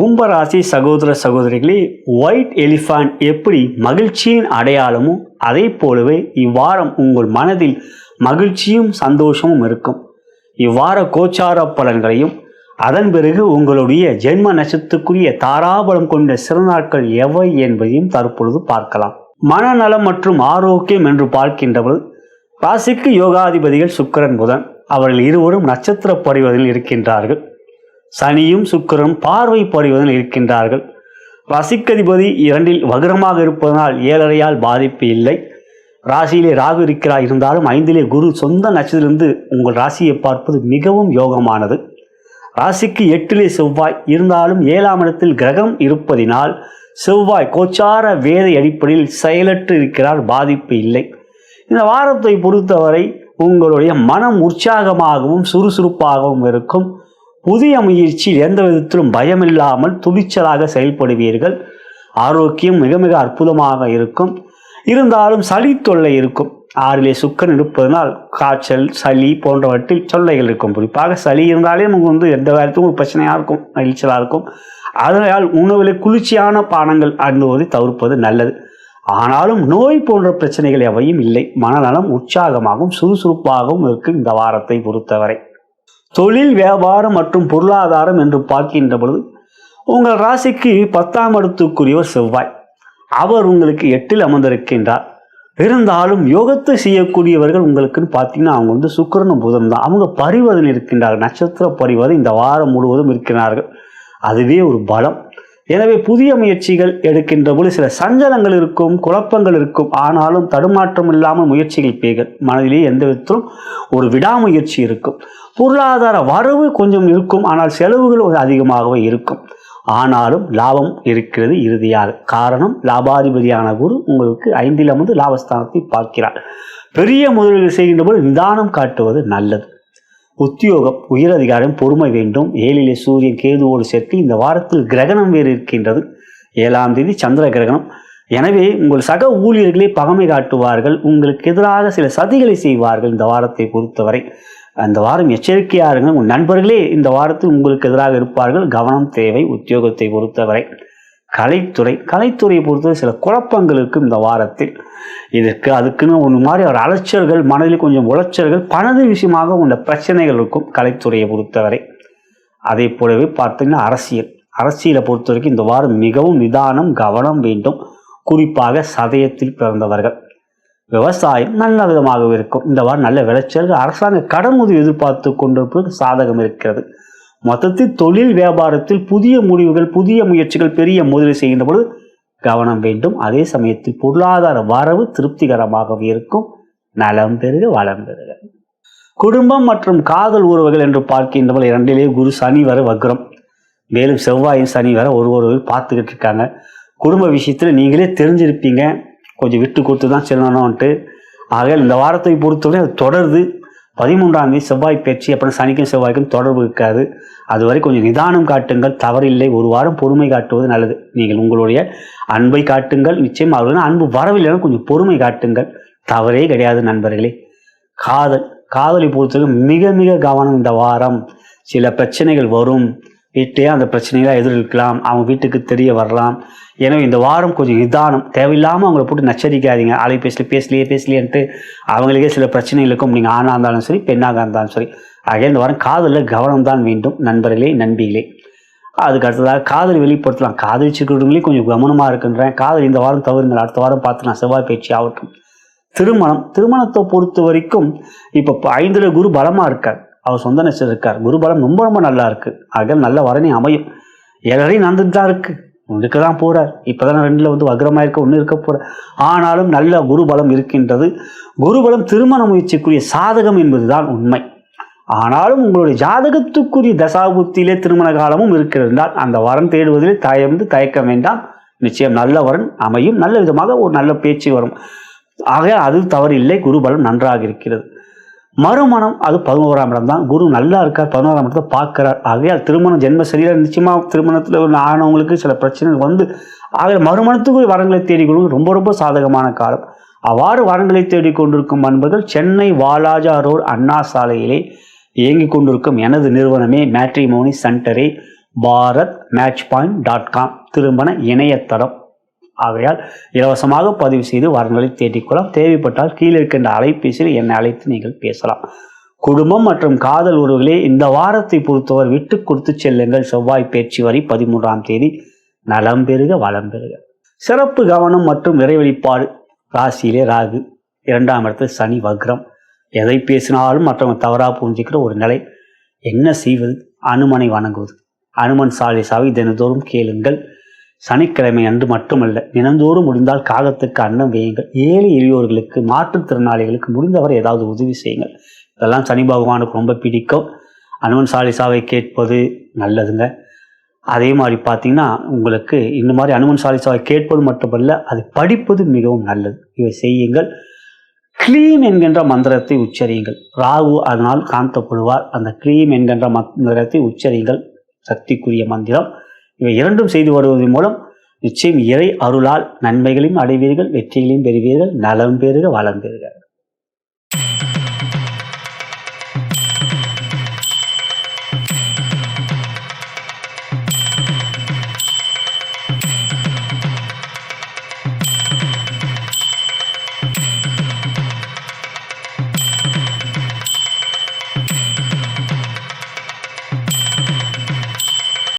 கும்பராசி சகோதர சகோதரிகளே ஒயிட் எலிஃபான் எப்படி மகிழ்ச்சியின் அடையாளமோ அதே போலவே இவ்வாரம் உங்கள் மனதில் மகிழ்ச்சியும் சந்தோஷமும் இருக்கும். இவ்வார கோச்சார பலன்களையும் அதன் பிறகு உங்களுடைய ஜென்ம நட்சத்திற்குரிய தாராபலம் கொண்ட சிறநாட்கள் எவை என்பதையும் தற்பொழுது பார்க்கலாம். மனநலம் மற்றும் ஆரோக்கியம் என்று பார்க்கின்றபோது ராசிக்கு யோகாதிபதிகள் சுக்கிரன் புதன் அவர்கள் இருவரும் நட்சத்திர பரிவதில் இருக்கின்றார்கள். சனியும் சுக்கிரனும் பார்வை படைவதில் இருக்கின்றார்கள். ராசிக்கதிபதி இரண்டில் வகரமாக இருப்பதனால் ஏழரையால் பாதிப்பு இல்லை. ராசியிலே ராகு இருக்கிறார் இருந்தாலும் ஐந்திலே குரு சொந்த நட்சத்திலிருந்து உங்கள் ராசியை பார்ப்பது மிகவும் யோகமானது. ராசிக்கு எட்டிலே செவ்வாய் இருந்தாலும் ஏழாம் இடத்தில் கிரகம் இருப்பதினால் செவ்வாய் கோச்சார வேதை அடிப்படையில் செயலற்று இருக்கிறார் பாதிப்பு இல்லை. இந்த வாரத்தை பொறுத்தவரை உங்களுடைய மனம் உற்சாகமாகவும் சுறுசுறுப்பாகவும் இருக்கும். புதிய முயற்சியில் எந்த விதத்திலும் பயமில்லாமல் துணிச்சலாக செயல்படுவீர்கள். ஆரோக்கியம் மிக மிக அற்புதமாக இருக்கும். இருந்தாலும் சளி தொல்லை இருக்கும். ஆறிலே சுக்கன் இருப்பதனால் காய்ச்சல் சளி போன்றவற்றில் தொல்லைகள் இருக்கும். குறிப்பாக சளி இருந்தாலே நமக்கு வந்து எந்த காலத்துக்கும் ஒரு பிரச்சனையாக இருக்கும் மகிழ்ச்சியாக இருக்கும். அதனால் உணவில் குளிர்ச்சியான பானங்கள் அருந்துவதை தவிர்ப்பது நல்லது. ஆனாலும் நோய் போன்ற பிரச்சனைகள் எவையும் இல்லை. மனநலம் உற்சாகமாகவும் சுறுசுறுப்பாகவும் இருக்கும் இந்த வாரத்தை பொறுத்தவரை. தொழில் வியாபாரம் மற்றும் பொருளாதாரம் என்று பார்க்கின்ற பொழுது உங்கள் ராசிக்கு பத்தாம் இடத்துக்குரியவர் செவ்வாய். அவர் உங்களுக்கு எட்டில் அமர்ந்திருக்கின்றார். இருந்தாலும் யோகத்தை செய்யக்கூடியவர்கள் உங்களுக்குன்னு பார்த்தீங்கன்னா அவங்க வந்து சுக்கரனும் புதன் தான். அவங்க பரிவர்த்தனை இருக்கின்றார்கள். நட்சத்திர பரிவர்த்தனை இந்த வாரம் முழுவதும் இருக்கிறார்கள் அதுவே ஒரு பலம். எனவே புதிய முயற்சிகள் எடுக்கின்ற பொழுது சில சஞ்சலங்கள் இருக்கும் குழப்பங்கள் இருக்கும். ஆனாலும் தடுமாற்றம் இல்லாமல் முயற்சிகள் பேர்கள் மனதிலே எந்த விதத்திலும் ஒரு விடாமுயற்சி இருக்கும். பொருளாதார வரவு கொஞ்சம் இருக்கும் ஆனால் செலவுகள் ஒரு அதிகமாகவே இருக்கும். ஆனாலும் லாபம் இருக்கிறது இறுதியாக. காரணம் லாபாதிபதியான குரு உங்களுக்கு ஐந்தில் அமர்ந்து லாபஸ்தானத்தை பார்க்கிறார். பெரிய முதலீடு செய்கின்ற போது நிதானம் காட்டுவது நல்லது. உத்தியோகம் உயரதிகாரம் பொறுமை வேண்டும். ஏழிலே சூரியன் கேதுவோடு சேர்த்து இந்த வாரத்தில் கிரகணம் வேறு இருக்கின்றது. ஏழாம் தேதி சந்திர கிரகணம். எனவே உங்கள் சக ஊழியர்களே பகமை காட்டுவார்கள். உங்களுக்கு எதிராக சில சதிகளை செய்வார்கள் இந்த வாரத்தை பொறுத்தவரை. அந்த வாரம் எச்சரிக்கையாக இருங்கள் உங்கள் நண்பர்களே இந்த வாரத்தில் உங்களுக்கு எதிராக இருப்பார்கள். கவனம் தேவை உத்தியோகத்தை பொறுத்தவரை. கலைத்துறை கலைத்துறையை பொறுத்தவரை சில குழப்பங்கள் இருக்கும் இந்த வாரத்தில். இதற்கு அதுக்குன்னு ஒன்று மாதிரி ஒரு அலைச்சல்கள் மனதில் கொஞ்சம் உளைச்சல்கள் பணது விஷயமாக உள்ள பிரச்சனைகள் இருக்கும் கலைத்துறையை பொறுத்தவரை. அதை போலவே பார்த்தீங்கன்னா அரசியல். அரசியலை பொறுத்த வரைக்கும் இந்த வாரம் மிகவும் நிதானம் கவனம் வேண்டும். குறிப்பாக சதயத்தில் பிறந்தவர்கள். விவசாயம் நல்ல விதமாக இருக்கும். இந்த வாரம் நல்ல விளைச்சல்கள் அரசாங்க கடன் உதவி எதிர்பார்த்து கொண்டிருப்பது சாதகம் இருக்கிறது. மொத்தத்தில் தொழில் வியாபாரத்தில் புதிய முடிவுகள் புதிய முயற்சிகள் பெரிய முதலீடு செய்கின்ற பொழுது கவனம் வேண்டும். அதே சமயத்தில் பொருளாதார வரவு திருப்திகரமாகவே இருக்கும். நலம் பெருக வளம் பெருக குடும்பம் மற்றும் காதல் உறவுகள் என்று பார்க்கின்றவர்கள் இரண்டிலே குரு சனி வர வக்ரம். மேலும் செவ்வாயும் சனி வர ஒரு ஒருவர் பார்த்துக்கிட்டு இருக்காங்க. குடும்ப விஷயத்தில் நீங்களே தெரிஞ்சிருப்பீங்க. கொஞ்சம் விட்டு கொடுத்து தான் செல்லணும்ன்ட்டு. ஆக இந்த வாரத்தை பொறுத்தவரை அது தொடருது. பதிமூன்றாம் தேதி செவ்வாய் பயிற்சி அப்புறம் சனிக்கும் செவ்வாய்க்கும் தொடர்பு இருக்காது. அதுவரை கொஞ்சம் நிதானம் காட்டுங்கள். தவறில்லை. ஒரு வாரம் பொறுமை காட்டுவது நல்லது. நீங்கள் உங்களுடைய அன்பை காட்டுங்கள். நிச்சயம் அவர்கள் அன்பு வரவில்லைன்னா கொஞ்சம் பொறுமை காட்டுங்கள். தவறே கிடையாது நண்பர்களே. காதல். காதலை பொறுத்தவரைக்கும் மிக மிக கவனம் இந்த வாரம். சில பிரச்சனைகள் வரும். வீட்டையே அந்த பிரச்சனைகளை எதிர்க்கலாம் அவங்க வீட்டுக்கு தெரிய வரலாம். எனவே இந்த வாரம் கொஞ்சம் நிதானம் தேவையில்லாமல் அவங்கள போட்டு நச்சரிக்காதீங்க. அலைபேசியில் பேசலையே பேசலையேன்ட்டு அவங்களுக்கே சில பிரச்சனைகளுக்கும் நீங்கள் ஆணாக இருந்தாலும் சரி பெண்ணாக இருந்தாலும் சரி. ஆகிய இந்த வாரம் காதலில் கவனம் தான் வேண்டும். நண்பர்களே நண்பிகளே. அதுக்கு அடுத்ததாக காதல் வெளிப்படுத்தலாம். காதலிச்சுக்கிறவங்களே கொஞ்சம் கவனமாக இருக்குன்றேன். காதல் இந்த வாரம் தவறுங்கள் அடுத்த வாரம் பார்த்து நான் செவ்வாய் பயிற்சி ஆகட்டும். திருமணம். திருமணத்தை பொறுத்த வரைக்கும் இப்போ ஐந்தில் குரு பலமாக இருக்கார். அவர் சொந்த நட்சத்திரம் இருக்கார். குருபலம் ரொம்ப ரொம்ப நல்லா இருக்கு. ஆக நல்ல வரனே அமையும். ஏழரையும் நடந்துட்டு தான் இருக்கு. இருக்க தான் போகிறார் இப்போ தான் ரெண்டில் வந்து வக்ரமாக இருக்க ஒன்று இருக்க போகிறார் ஆனாலும் நல்ல குருபலம் இருக்கின்றது. குருபலம் திருமண முயற்சிக்குரிய சாதகம் என்பதுதான் உண்மை. ஆனாலும் உங்களுடைய ஜாதகத்துக்குரிய தசாபுத்தியிலே திருமண காலமும் இருக்கிறதால் அந்த வரன் தேடுவதிலே தயந்து தயக்க வேண்டாம். நிச்சயம் நல்ல வரன் அமையும். நல்ல விதமாக ஒரு நல்ல பேச்சு வரும். ஆக அது தவறில்லை. குருபலம் நன்றாக இருக்கிறது. மறுமணம் அது பதினோராம் இடம் தான். குரு நல்லா இருக்கார் பதினோராம் இடத்தை பார்க்கிறார். ஆகையால் திருமணம் ஜென்ம சரீரம் நிச்சயமாக திருமணத்தில் ஆனவங்களுக்கு சில பிரச்சனைகள் வந்து ஆக மறுமணத்துக்கு வரங்களை தேடிக்கொள்வது ரொம்ப ரொம்ப சாதகமான காலம். அவ்வாறு வரங்களை தேடிக் கொண்டிருக்கும் அன்பர்கள் சென்னை வாலாஜா ரோடு அண்ணா சாலையிலே இயங்கிக் கொண்டிருக்கும் எனது நிறுவனமே மேட்ரிமோனி சென்டரை Bharat match point dot com திருமண இணையதளம். ஆகையால் இலவசமாக பதிவு செய்து வரங்களை தேடிக்கொள்ளலாம் தேவைப்பட்டால் கீழே இருக்கின்ற அலைபேசியில் என்னை அழைத்து நீங்கள் பேசலாம். குடும்பம் மற்றும் காதல் உறவுகளே இந்த வாரத்தை பொறுத்தவர் விட்டு கொடுத்து செல்லுங்கள். செவ்வாய் பேச்சு வரை பதிமூன்றாம் தேதி. நலம் பெறுக வளம் பெறுக. சிறப்பு கவனம் மற்றும் நிறைவெளிப்பாடு ராசியிலே ராகு இரண்டாம் இடத்தில் சனி வக்ரம். எதை பேசினாலும் மற்றவங்க தவறாக புரிஞ்சுக்கிற ஒரு நிலை. என்ன செய்வது? அனுமனை வணங்குவது. அனுமன் சாலிசாவை தினந்தோறும் கேளுங்கள். சனிக்கிழமை அன்று மட்டுமல்ல தினந்தோறும் முடிந்தால் காகத்துக்கு அன்னம் வேயுங்கள். ஏழை எளியோர்களுக்கு மாற்றுத்திறனாளிகளுக்கு முடிந்தவரை ஏதாவது உதவி செய்யுங்கள். இதெல்லாம் சனி பகவானுக்கு ரொம்ப பிடிக்கும். அனுமன் சாலிசாவை கேட்பது நல்லதுங்க. அதே மாதிரி பார்த்தீங்கன்னா உங்களுக்கு இந்த மாதிரி அனுமன் சாலிசாவை கேட்பது மட்டுமல்ல அது படிப்பது மிகவும் நல்லது. இவை செய்யுங்கள். க்ளீம் என்கின்ற மந்திரத்தை உச்சரியுங்கள். ராகு அதனால் காந்தப்படுவார். அந்த க்ளீம் என்கின்ற மந்திரத்தை உச்சரியுங்கள். சக்திக்குரிய மந்திரம். இவை இரண்டும் செய்து வருவதன் மூலம் நிச்சயம் இறை அருளால் நன்மைகளையும் அடைவீர்கள் வெற்றிகளையும் பெறுவீர்கள் நலம் பெறுக வளம் பெறுக.